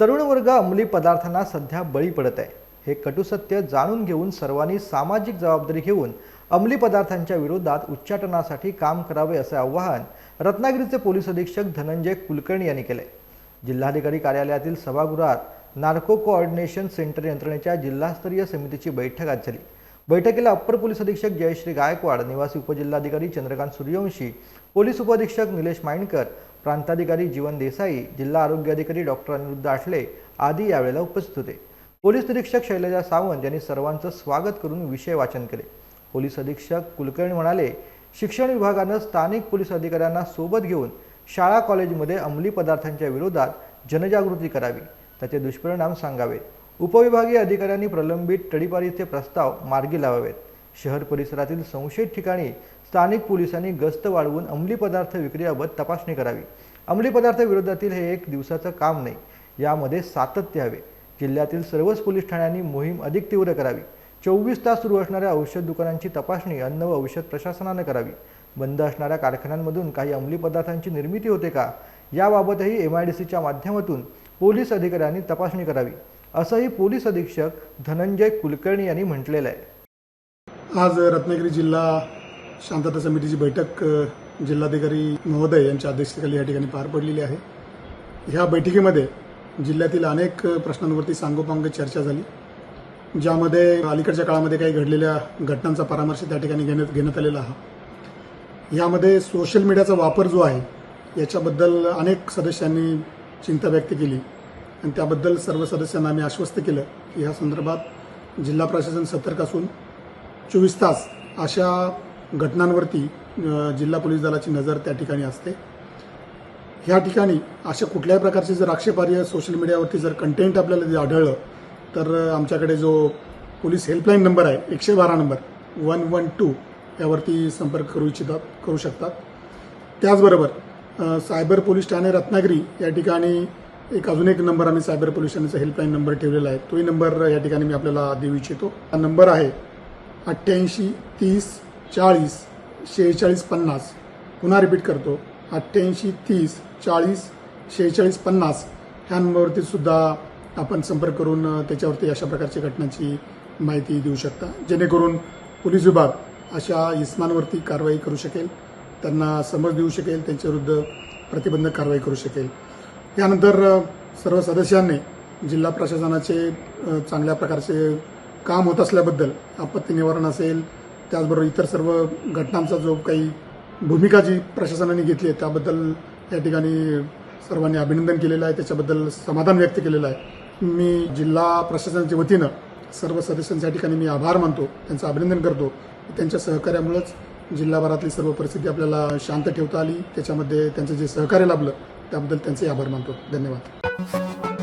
तरुण वर्ग अंमली पदार्थांना सध्या बळी पडत आहे. हे कटुसत्य जाणून घेऊन सर्वांनी सामाजिक जबाबदारी घेऊन अंमली पदार्थांच्या विरोधात उच्चाटनासाठी काम करावे असे आवाहन रत्नागिरीचे पोलीस अधीक्षक धनंजय कुलकर्णी यांनी केले. जिल्हाधिकारी कार्यालयातील सभागृहात नार्को कोऑर्डिनेशन सेंटर यंत्रणेच्या जिल्हास्तरीय समितीची बैठक आज झाली. बैठकीला अप्पर पोलीस अधीक्षक जयश्री गायकवाड निवासी उपजिल्हाधिकारी चंद्रकांत सूर्यवंशी पोलीस उपअधीक्षक निलेश माइंडकर प्रांताधिकारी जीवन देसाई जिल्हा आरोग्य अधिकारी डॉक्टर अनिरुद्ध आठले आदी यावेळेला उपस्थित होते. पोलीस निरीक्षक शैलजा सावंत यांनी सर्वांचं स्वागत करून विषय वाचन केले. पोलीस अधीक्षक कुलकर्णी म्हणाले शिक्षण विभागानं स्थानिक पोलीस अधिकाऱ्यांना सोबत घेऊन शाळा कॉलेजमध्ये अंमली पदार्थांच्या विरोधात जनजागृती करावी. त्याचे दुष्परिणाम सांगावेत. उपविभागीय अधिकाऱ्यांनी प्रलंबित टडीपारीचे प्रस्ताव मार्गी लावावेत. शहर परिसरातील संशयित ठिकाणी स्थानिक पोलिसांनी गस्त वाढवून अंमली पदार्थ विक्रीबाबत तपासणी करावी. अंमली पदार्थ विरोधातील हे एक दिवसाचं काम नाही. यामध्ये सातत्य हवे. जिल्ह्यातील सर्वच पोलीस ठाण्यांनी मोहीम अधिक तीव्र करावी. चोवीस तास सुरू असणाऱ्या औषध दुकानांची तपासणी अन्न व औषध प्रशासनानं करावी. बंद असणाऱ्या कारखान्यांमधून काही अंमली पदार्थांची निर्मिती होते का? याबाबतही एम आय डी सीच्या माध्यमातून पोलीस अधिकाऱ्यांनी तपासणी करावी. असंही पोलीस अधीक्षक धनंजय कुलकर्णी यांनी म्हटलेलं आहे. आज रत्नागिरी जिल्हा शांतता समितीची बैठक जिल्हाधिकारी महोदय यांच्या अध्यक्षतेखाली या ठिकाणी पार पडलेली आहे. ह्या बैठकीमध्ये जिल्ह्यातील अनेक प्रश्नांवरती सांगोपांग चर्चा झाली ज्यामध्ये अलीकडच्या काळामध्ये काही घडलेल्या घटनांचा परामर्श त्या ठिकाणी घेण्यात घेण्यात आलेला आहे यामध्ये सोशल मीडियाचा वापर जो आहे याच्याबद्दल अनेक सदस्यांनी चिंता व्यक्त केली आणि त्याबद्दल सर्व सदस्यांना आम्ही आश्वस्त केलं की ह्या संदर्भात जिल्हा प्रशासन सतर्क असून चोवीस तास अशा घटनांवरती जिल्हा पोलीस दलाची नजर त्या ठिकाणी असते. ह्या ठिकाणी अशा कुठल्याही प्रकारचे जर आक्षेपार्ह सोशल मीडियावरती जर कंटेंट आपल्याला जे आढळलं तर आमच्याकडे जो पोलीस हेल्पलाईन नंबर आहे एकशे बारा नंबर वन वन टू यावरती संपर्क करू इच्छितात करू शकतात. त्याचबरोबर सायबर पोलीस ठाणे रत्नागिरी या ठिकाणी एक अजून एक नंबर आम्ही सायबर पोलीस ठाण्याचा हेल्पलाईन नंबर ठेवलेला आहे. तोही नंबर या ठिकाणी मी आपल्याला देऊ इच्छितो. हा नंबर आहे अठ्ठ्याऐंशी तीस चाळीस शेहेचाळीस पन्नास. पुन्हा रिपीट करतो. अठ्ठ्याऐंशी तीस चाळीस शेहेचाळीस पन्नास ह्या नंबरवरती सुद्धा आपण संपर्क करून त्याच्यावरती अशा प्रकारच्या घटनांची माहिती देऊ शकता. जेणेकरून पोलीस विभाग अशा इस्मांवरती कारवाई करू शकेल त्यांना समज देऊ शकेल त्यांच्याविरुद्ध प्रतिबंधक कारवाई करू शकेल. त्यानंतर सर्व सदस्यांनी जिल्हा प्रशासनाचे चांगल्या प्रकारचे काम होत असल्याबद्दल आपत्ती निवारण असेल त्याचबरोबर इतर सर्व घटनांचा जो काही भूमिका जी प्रशासनाने घेतली आहे त्याबद्दल या ठिकाणी सर्वांनी अभिनंदन केलेलं आहे. त्याच्याबद्दल समाधान व्यक्त केलेलं आहे. मी जिल्हा प्रशासनाच्या वतीनं सर्व सदस्यांच्या ठिकाणी मी आभार मानतो त्यांचं अभिनंदन करतो. त्यांच्या सहकार्यामुळेच जिल्हाभरातली सर्व परिस्थिती आपल्याला शांत ठेवता आली. त्याच्यामध्ये त्यांचं जे सहकार्य लाभलं त्याबद्दल त्यांचे आभार मानतो. धन्यवाद.